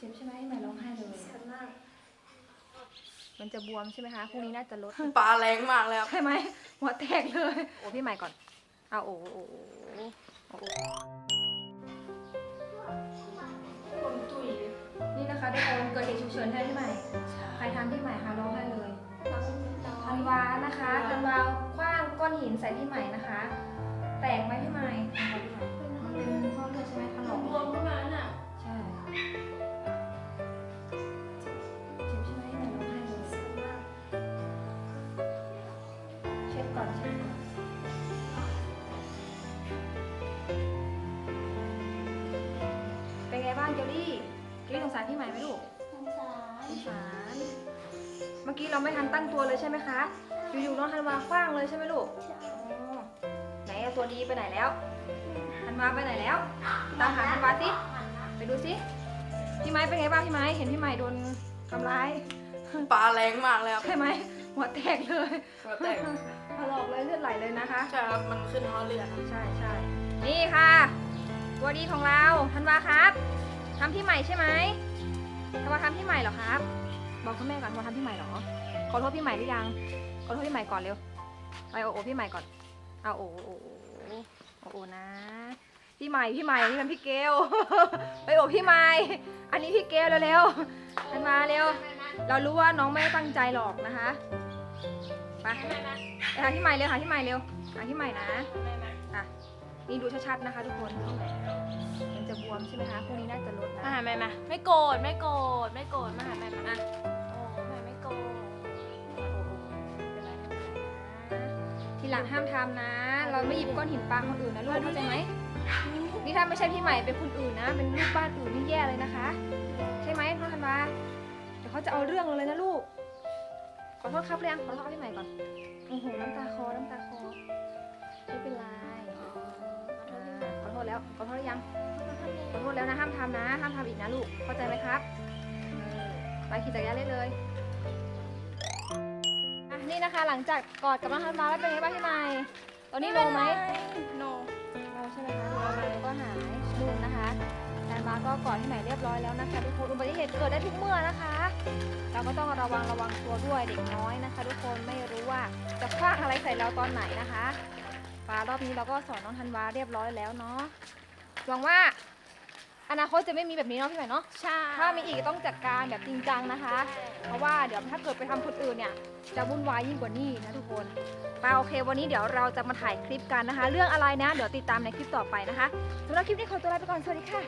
เจ็บใช่ไหมไม่ร้องไห้เลยเจ็บมาก มันจะบวมใช่ไหมคะพรุ่งนี้น่าจะลดปลาแรงมากเลยครับใช่ไหมหัวแตกเลยโอ้พี่ใหม่ก่อนเอาโอ้โอ้โอ้โอ้โอ้คนตุยนี่นะคะทุกคนเกิดเหตุฉุกเฉินใช่ไหมพี่ใหม่ใครทำพี่ใหม่คะร้องไห้เลยธันวานะคะธันวาคว้างก้อนหินใส่พี่ใหม่นะคะ แตกไหมพี่ใหม่ เป็นไงบ้างเจลลี่เจลลี่สงสารพี่ใหม่ไหมลูกสงสาร เมื่อกี้เราไม่ทันตั้งตัวเลยใช่ไหมคะ อยู่ๆน้องธันวาคว้างเลยใช่ไหมลูกอ๋อไหนอะตัวดีไปไหนแล้วธันวาไปไหนแล้ว ตามหาธันวาสิ ไปดูสิพี่ไม้เป็นไงบ้างพี่ไม้เห็นพี่ใหม่โดนทำร้ายปลาแรงมากเลยครับใช่ไหมหัวแตกเลยหัวแตกถลอกเลยเลือดไหลเลยนะคะใช่ครับมันขึ้นห้อเลือดครับใช่ใช่นี่ค่ะ ตัวดีของเราธันวาครับ ทำพี่ใหม่ใช่ไหมธันวาทำพี่ใหม่เหรอครับ บอกคุณแม่ก่อนว่าทำพี่ใหม่เหรอ ขอโทษพี่ใหม่หรือยัง ขอโทษพี่ใหม่ก่อนเร็ว ไปโอโอพี่ใหม่ก่อน เอาโอโอโอโอโอนะ พี่ใหม่พี่ใหม่นี่มันพี่เกล ไปโอพี่ใหม่ อันนี้พี่เกลเร็วๆมันมาเร็ว เรารู้ว่าน้องไม่ตั้งใจหรอกนะคะ ไปไปหาพี่ใหม่เร็วหาพี่ใหม่เร็วหาพี่ใหม่นะอะ นี่ดูชัดๆนะคะทุกคนมันจะบวมใช่ไหมคะพรุ่งนี้น่าจะลดนะมาหาแม่มาไม่โกรธไม่โกรธไม่โกรธมาหาแม่มาอะโอ้แม่ไม่โกรธเป็นไรไม่เป็นไรนะทีหลังห้ามทำนะ เราไม่หยิบก้อนหินปาคนอื่นนะลูกเข้าใจไหมนี่ถ้าไม่ใช่พี่ใหม่เป็นคนอื่นนะ เป็นลูกบ้านอื่นนี่แย่เลยนะคะ ใช่ไหมน้องธันวาเดี๋ยวเขาจะเอาเรื่องเราเลยนะลูกขอโทษครับเรียงขอโทษครับพี่ใหม่ก่อน รือยังขอโทษแล้วนะห้ามทำนะ ห้ามทำอีกนะลูก เข้าใจไหมครับเออไปขี่จักรยานเล่นเลยอะนี่นะคะหลังจากกอดกับน้องธันวาแล้วเป็นไงบ้างพี่ใหม่ ตอนนี้โลไหม โนโลใช่ไหมคะโลมาแล้วก็หายนุ่นนะคะธันวาก็กอดพี่ใหม่เรียบร้อยแล้วนะคะทุกคนอุบัติเหตุเกิดได้ทุกเมื่อนะคะ เราก็ต้องระวังระวังตัวด้วยเด็กน้อยนะคะ ทุกคนไม่รู้ว่าจะคว้างอะไรใส่เราตอนไหนนะคะปารอบนี้เราก็สอนน้องธันวาเรียบร้อยแล้วเนาะ หวังว่าอนาคตจะไม่มีแบบนี้เนาะพี่ใหม่เนาะ ใช่ถ้ามีอีกต้องจัดการแบบจริงจังนะคะ เพราะว่าเดี๋ยวถ้าเกิดไปทำคนอื่นเนี่ย จะวุ่นวายยิ่งกว่านี้นะทุกคนไปโอเค วันนี้เดี๋ยวเราจะมาถ่ายคลิปกันนะคะ เรื่องอะไรนะ เดี๋ยวติดตามในคลิปต่อไปนะคะสำหรับคลิปนี้ขอตัวลาไปก่อน สวัสดีค่ะ